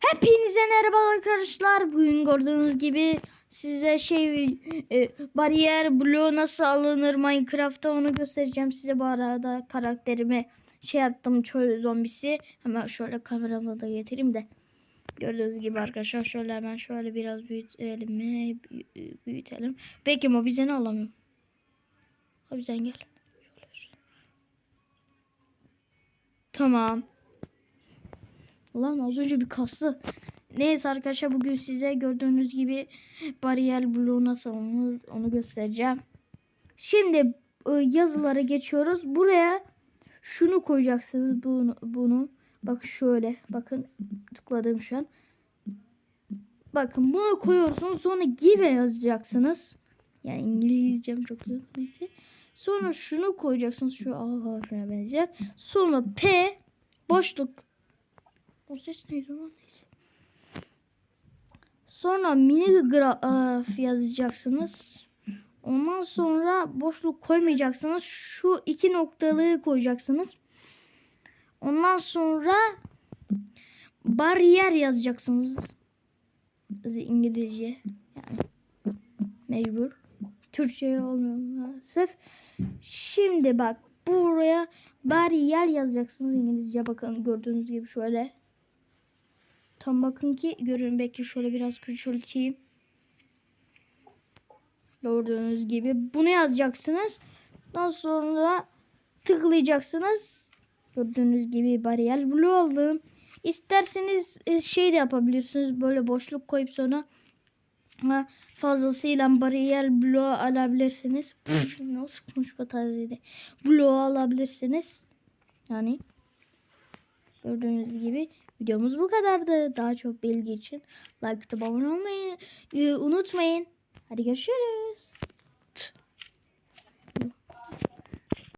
Hepinize merhaba arkadaşlar. Bugün gördüğünüz gibi size şey e, bariyer bloğu nasıl alınır Minecraft'ta onu göstereceğim size. Bu arada karakterimi şey yaptım çöl zombisi. Hemen şöyle kameramı da getireyim de. Gördüğünüz gibi arkadaşlar şöyle hemen şöyle biraz büyütelim mi? Büyü- Büyütelim. Peki ama bize ne alamıyor? Abi sen gel. Tamam. Ulan az önce bir kaslı. Neyse arkadaşlar bugün size gördüğünüz gibi bariyer bloğu nasıl alınır onu göstereceğim. Şimdi e, yazılara geçiyoruz. Buraya şunu koyacaksınız bunu bunu. Bak şöyle bakın tıkladım şu an. Bakın bunu koyuyorsunuz sonra give yazacaksınız. Yani İngilizcem çok yok neyse. Sonra şunu koyacaksınız şu A harfine benzeyen. Sonra P boşluk o ses neydi lan neyse. Sonra mini graf yazacaksınız. Ondan sonra boşluk koymayacaksınız. Şu iki noktalığı koyacaksınız. Ondan sonra bariyer yazacaksınız. İngilizce yani mecbur. Türkçe olmuyor maalesef. Şimdi bak buraya bariyer yazacaksınız İngilizce. Bakın gördüğünüz gibi şöyle. Tam bakın ki görün belki şöyle biraz küçülteyim. Gördüğünüz gibi bunu yazacaksınız. Daha sonra tıklayacaksınız. Gördüğünüz gibi bariyer bloğu aldım. İsterseniz e, şey de yapabilirsiniz. Böyle boşluk koyup sonra fazlasıyla bariyer bloğu alabilirsiniz. Nasıl konuşma tarzıydı. Bloğu alabilirsiniz. Yani gördüğünüz gibi videomuz bu kadardı. Daha çok bilgi için like abone olmayı e, unutmayın. Hadi görüşürüz.